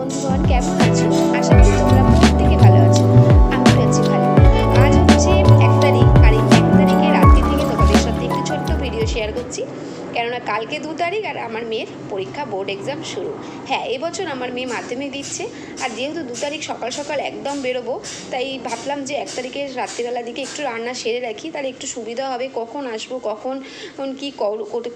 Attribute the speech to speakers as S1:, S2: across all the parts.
S1: বন্ধুগণ কেমন আছো? আশা করি তোমরা কেননা কালকে দু তারিখ আর আমার মেয়ের পরীক্ষা, বোর্ড এক্সাম শুরু। হ্যাঁ এবছর আমার মেয়ে মাধ্যমিক দিচ্ছে আর যেহেতু দু তারিখ সকাল সকাল একদম বেরোবো, তাই ভাবলাম যে এক তারিখে রাত্রিবেলার দিকে একটু রান্না সেরে রাখি, তাহলে একটু সুবিধা হবে। কখন আসব, কখন কী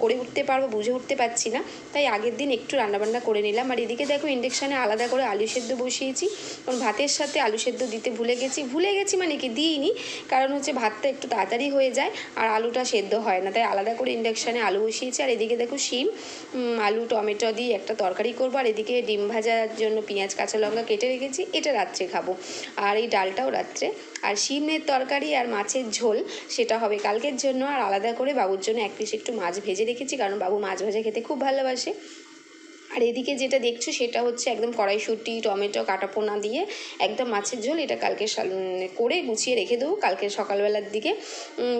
S1: করে উঠতে পারব বুঝে উঠতে পারছি না। তাই আগের দিন একটু রান্নাবান্না করে নিলাম। আর এদিকে দেখো ইন্ডাকশানে আলাদা করে আলু সেদ্ধ বসিয়েছি। কারণ ভাতের সাথে আলু সেদ্ধ দিতে ভুলে গেছি। ভুলে গেছি মানে কি দিইনি। কারণ হচ্ছে ভাতটা একটু তাড়াতাড়ি হয়ে যায় আর আলুটা সেদ্ধ হয় না। তাই আলাদা করে ইন্ডাকশানে আলু বসিয়েছি। আর এদিকে দেখো শিম আলু, টমেটো দিয়ে একটা তরকারি করব। আর এদিকে ডিম ভাজার জন্য পেঁয়াজ, কাঁচা লঙ্কা কেটে রেখেছি, এটা রাত্রে খাব। আর এই ডালটাও রাত্রে। আর শিমের তরকারি আর মাছের ঝোল, সেটা হবে কালকের জন্য। আর আলাদা করে বাবুর জন্য এক পিস একটু মাছ ভেজে রেখেছি, কারণ বাবু মাছ ভাজা খেতে খুব ভালোবাসে। আর এদিকে যেটা দেখছ সেটা হচ্ছে একদম কড়াইশুঁটি, টমেটো, কাটাপোনা দিয়ে একদম মাছের ঝোল। এটা কালকে সাল- করে গুছিয়ে রেখে দেবো। কালকে সকালবেলার দিকে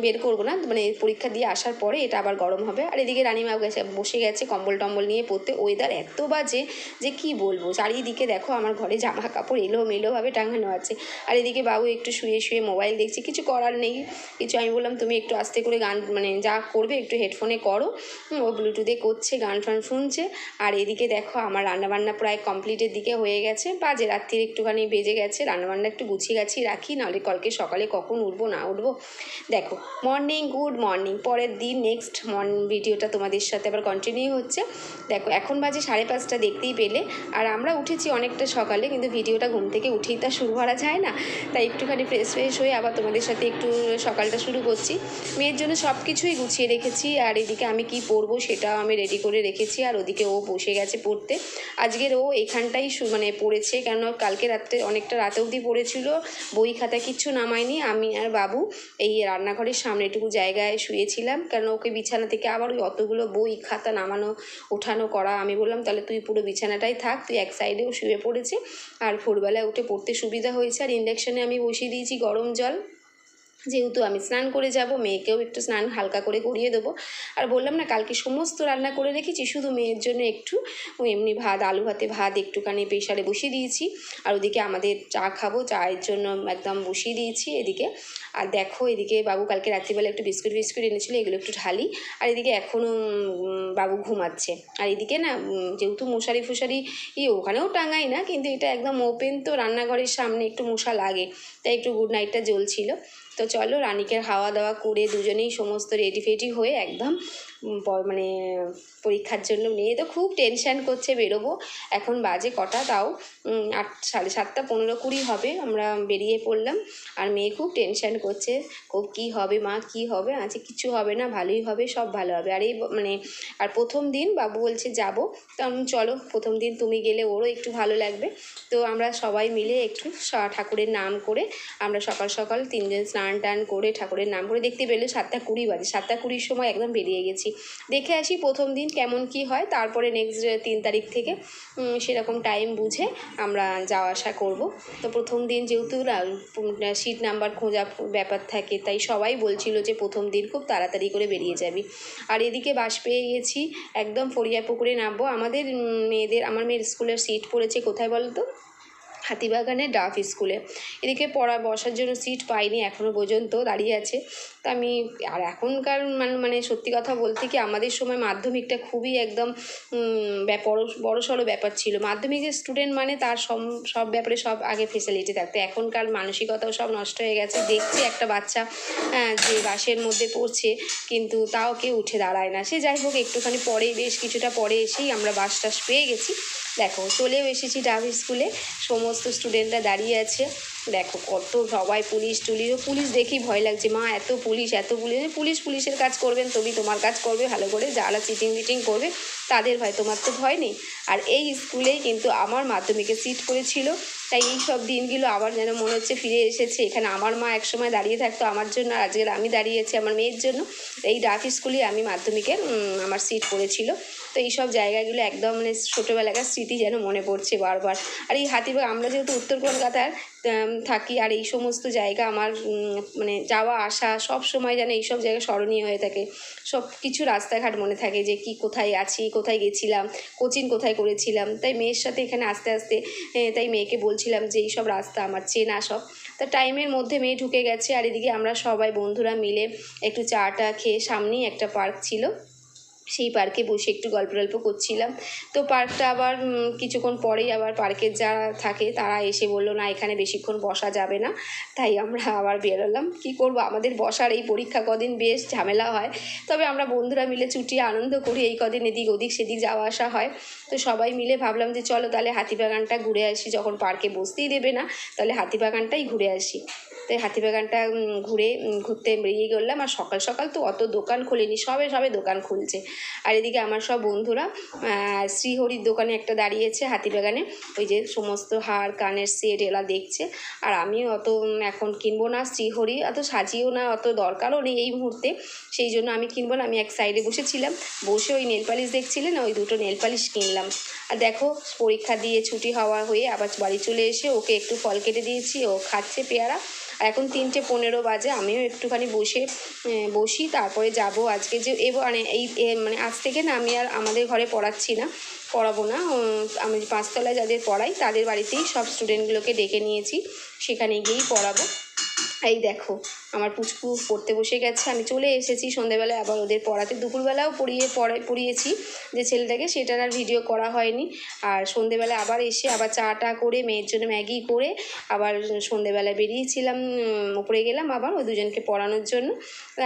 S1: বের করব না। মানে পরীক্ষা দিয়ে আসার পরে এটা আবার গরম হবে। আর এদিকে রানিমা গেছে, বসে গেছে কম্বল টম্বল নিয়ে পড়তে। ওয়েদার এত বাজে যে কি বলব? চারিদিকে দেখো আমার ঘরে জামা কাপড় এলো মেলোভাবে টাঙানো আছে। আর এদিকে বাবু একটু শুয়ে শুয়ে মোবাইল দেখছে। কিছু করার নেই। কিছু আমি বললাম, তুমি একটু আস্তে করে গান মানে যা করবে একটু হেডফোনে করো। ও ব্লুটুথে করছে গান ফান শুনছে। আর এদিকে দেখো আমার রান্নাবান্না প্রায় কমপ্লিটের দিকে হয়ে গেছে। বাজে রাত্রির একটুখানি বেজে গেছে। রান্নাবান্না একটু গুছিয়ে গাছি রাখি, নাহলে কালকে সকালে কখন উঠবো, না উঠবো। দেখো মর্নিং গুড মর্নিং পরের দিন নেক্সট মর্নিং ভিডিওটা তোমাদের সাথে আবার কন্টিনিউ হচ্ছে। দেখো, এখন বাজে সাড়ে পাঁচটা, দেখতেই পেলে। আর আমরা উঠেছি অনেকটা সকালে, কিন্তু ভিডিওটা ঘুম থেকে উঠেই তো শুরু করা যায় না। তাই একটুখানি ফ্রেশ ফ্রেশ হয়ে আবার তোমাদের সাথে একটু সকালটা শুরু করছি। মেয়ের জন্য সব কিছুই গুছিয়ে রেখেছি, আর এদিকে আমি কি পরবো সেটাও আমি রেডি করে রেখেছি, আর ওদিকে ও বসে গেছে। পড়তে। আজকের ও এখানটাই মানে পড়েছে কেন কালকে রাত্রে অনেকটা রাতে অবধি পড়েছিল, বই খাতা কিচ্ছু নামায়নি, আমি আর বাবু এই রান্নাঘরের সামনেটুকু জায়গায় শুয়েছিলাম কারণ ওকে বিছানা থেকে আবার ওই অতগুলো বই, খাতা নামানো, ওঠানো করা, আমি বললাম, তাহলে তুই পুরো বিছানাটাই থাক, তুই এক সাইডেও শুয়ে পড়েছে, আর ভোরবেলায় উঠে পড়তে সুবিধা হয়েছে, আর ইন্ডাকশানে আমি বসিয়ে দিয়েছি গরম জল। যেহেতু আমি স্নান করে যাব, মেয়েকেও একটু স্নান হালকা করে করিয়ে দেবো। আর বললাম না, কালকে সমস্ত রান্না করে রেখেছি, শুধু মেয়ের জন্য একটু। এমনি ভাত, আলু ভাতে ভাত, একটুখানি প্রেশারে বসিয়ে দিয়েছি। আর ওদিকে আমাদের চা খাব, চায়ের জন্য একদম বসিয়ে দিয়েছি এদিকে। আর দেখো এদিকে বাবু কালকে রাত্রিবেলা একটু বিস্কুট ফিস্কুট এনেছিলো, এগুলো একটু ঢালি। আর এদিকে এখনও বাবু ঘুমাচ্ছে। আর এদিকে না যেহেতু মশারি ফুশারি ওখানেও টাঙাই না, কিন্তু এটা একদম ওপেন তো রান্নাঘরের সামনে একটু মশা লাগে। তাই একটু গুড নাইটটা জ্বলছিল। তো চলো রানিকের হাওয়া দাওয়া করে দুজনেই সমস্ত রেডি ফেডি হয়ে একদম মানে পরীক্ষার জন্য নিয়ে তো খুব টেনশান করছে বেরোবো। এখন বাজে কটা তাও আট, সাড়ে সাতটা পনেরো কুড়ি হবে, আমরা বেরিয়ে পড়লাম। আর মেয়ে খুব টেনশান করছে খুব কী হবে মা, কী হবে? আছে কিছু হবে না, ভালোই হবে, সব ভালো হবে। আর এই মানে আর প্রথম দিন বাবু বলছে যাব। তখন চলো প্রথম দিন তুমি গেলে ওরও একটু ভালো লাগবে। তো আমরা সবাই মিলে একটু ঠাকুরের নাম করে আমরা সকাল সকাল তিনজন স্নান টান করে ঠাকুরের নাম করে দেখতে পেলে সাতটা কুড়ি বাজে। সাতটা কুড়ির সময় একদম বেরিয়ে গেছি। দেখে আসি প্রথম দিন কেমন কি হয়, তারপরে নেক্সট তিন তারিখ থেকে সেরকম টাইম বুঝে আমরা যাওয়া আসা করব। তো প্রথম দিন যেহেতু সিট নাম্বার খোঁজা ব্যাপার থাকে, তাই সবাই বলছিল যে প্রথম দিন খুব তাড়াতাড়ি করে বেরিয়ে যাবি। আর এদিকে বাস পেয়ে গেছি, একদম ফরিয়া পুকুরে নামবো। আমাদের মেয়েদের, আমার মেয়ের স্কুলের সিট পড়েছে, কোথায় বলো তো হাতিবাগানে ডাফ স্কুলে। এদিকে পড়া বসার জন্য সিট পাইনি এখনও পর্যন্ত দাঁড়িয়ে আছে। তা আমি আর এখনকার মানে মানে সত্যি কথা বলতে কি আমাদের সময় মাধ্যমিকটা খুবই একদম বড় বড় সড়ো ব্যাপার ছিল। মাধ্যমিকের স্টুডেন্ট মানে তার সব সব ব্যাপারে সব আগে ফেসিলিটি থাকতো। এখনকার মানসিকতাও সব নষ্ট হয়ে গেছে। দেখছি একটা বাচ্চা হ্যাঁ, যে বাসের মধ্যে পড়ছে কিন্তু তাও কেউ উঠে দাঁড়ায় না। সে যাই হোক একটুখানি পরে বেশ কিছুটা পরে এসেই আমরা বাস টাস পেয়ে গেছি। দেখো চলেও এসেছি ডাভ স্কুলে সমস্ত স্টুডেন্টরা দাঁড়িয়ে আছে। দেখো কত সবাই পুলিশ টুলিশ পুলিশ দেখেই ভয় লাগছে। মা এত পুলিশ এত পুলিশ। পুলিশ পুলিশের কাজ করবেন তুমি তোমার কাজ করবে ভালো করে যারা চিটিং মিটিং করবে তাদের ভয় তোমার তো ভয় নেই। আর এই স্কুলেই কিন্তু আমার মাধ্যমিকে সিট পড়েছিল। তাই এই সব দিনগুলো আবার যেন মনে হচ্ছে ফিরে এসেছে। এখানে আমার মা একসময় দাঁড়িয়ে থাকতো আমার জন্য আর আজকের আমি দাঁড়িয়েছি আমার মেয়ের জন্য। এই ডাফ স্কুলে আমি মাধ্যমিকের উম, আমার সিট পড়েছিল। তো এইসব জায়গাগুলো একদম মানে ছোটোবেলাকার স্মৃতি যেন মনে পড়ছে বারবার। আর এই হাতিবাগ আমরা যেহেতু উত্তর কলকাতার থাকি আর এই সমস্ত জায়গা আমার মানে যাওয়া আসা সব সময় যেন এইসব জায়গা স্মরণীয় হয়ে থাকে। সব কিছু রাস্তাঘাট মনে থাকে যে কি কোথায় আছি, কোথায় গেছিলাম কোচিং কোথায় করেছিলাম। তাই মেয়ের সাথে এখানে আস্তে আস্তে তাই মেয়েকে বলছিলাম যে এইসব রাস্তা আমার চেনা সব। তা টাইমের মধ্যে মেয়ে ঢুকে গেছে আর এদিকে আমরা সবাই বন্ধুরা মিলে একটু চাটা খেয়ে সামনেই একটা পার্ক ছিল। সেই পার্কে বসে একটু গল্প টল্প করছিলাম। তো পার্কটা আবার কিছুক্ষণ পরেই আবার পার্কের যারা থাকে তারা এসে বলল, না, এখানে বেশিক্ষণ বসা যাবে না। তাই আমরা আবার বেরোলাম। কি করব? আমাদের বসার এই পরীক্ষা কদিন বেশ ঝামেলা হয়। তবে আমরা বন্ধুরা মিলে চুটিয়ে আনন্দ করি, এই কদিন এদিক ওদিক সেদিক যাওয়া আসা হয়। তো সবাই মিলে ভাবলাম যে, চলো তাহলে হাতিবাগানটা ঘুরে আসি। যখন পার্কে বসতেই দেবে না, তাহলে হাতিবাগানটাই ঘুরে আসি। তাই হাতিবাগানটা ঘুরে ঘুরতে বেরিয়ে গেলাম। আর সকাল সকাল তো অত দোকান খোলেনি, সবে সবে দোকান খুলছে। আর এদিকে আমার সব বন্ধুরা শ্রীহরির দোকানে একটা দাঁড়িয়েছে হাতিবাগানে ওই যে সমস্ত হার, কানের সেট এলা দেখছে। আর আমি অত এখন কিনবো না শ্রীহরি, অত সাজিয়েও না, অত দরকারও নেই এই মুহূর্তে। সেই জন্য আমি কিনবো না, আমি এক সাইডে বসেছিলাম। বসে ওই নেল পালিশ দেখছিলেন, ওই দুটো নেল পালিশ কিনলাম। আর দেখো, পরীক্ষা দিয়ে ছুটি হওয়া হয়ে আবার বাড়ি চলে এসে ওকে একটু ফল কেটে দিয়েছি, ও খাচ্ছে পেয়ারা। এখন তিনটে পনেরো বাজে, আমিও একটুখানি বসে বসি, তারপরে যাব আজকে যে এ মানে এই মানে আজ থেকে না আমি আর আমাদের ঘরে পড়াচ্ছি না, পড়াবো না আমি পাঁচতলায় যাদের পড়াই তাদের বাড়িতেই সব স্টুডেন্টগুলোকে ডেকে নিয়েছি, সেখানে গিয়েই পড়াবো। এই দেখো আমার পুচকু পড়তে বসে গেছে। আমি চলে এসেছি সন্ধেবেলায় আবার ওদের পড়াতে। দুপুরবেলাও পড়িয়ে পড়ে, পড়িয়েছি যে ছেলেটাকে সেটার আর ভিডিও করা হয়নি। আর সন্ধেবেলা আবার এসে আবার চা টা করে, মেয়ের জন্য ম্যাগি করে আবার সন্ধেবেলায় বেরিয়েছিলাম উপরে গেলাম আবার ওই দুজনকে পড়ানোর জন্য।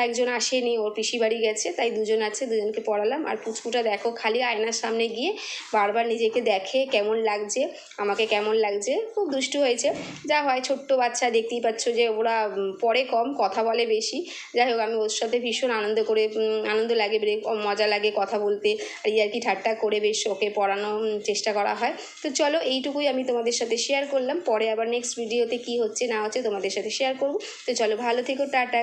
S1: একজন আসেনি, ওর পিসি বাড়ি গেছে, তাই দুজন আছে, দুজনকে পড়ালাম। আর পুচকুটা দেখো খালি আয়নার সামনে গিয়ে বারবার নিজেকে দেখে কেমন লাগছে, আমাকে কেমন লাগছে, খুব দুষ্টু হয়েছে। যা হয় ছোট্ট বাচ্চা, দেখতেই পাচ্ছ যে ওরা পড়ে কম কথা বলে বেশি। যাই হোক, আমি ওর সাথে ভীষণ আনন্দ করে আনন্দ লাগে ব্রেক মজা লাগে কথা বলতে আর ইয়ার্কি ঠাট্টা করে বেশ ওকে পড়ানো চেষ্টা করা হয়। তো চলো, এইটুকুই আমি তোমাদের সাথে শেয়ার করলাম। পরে আবার নেক্সট ভিডিওতে কি হচ্ছে না হচ্ছে তোমাদের সাথে শেয়ার করব। তো চলো, ভালো থেকো, টাটা।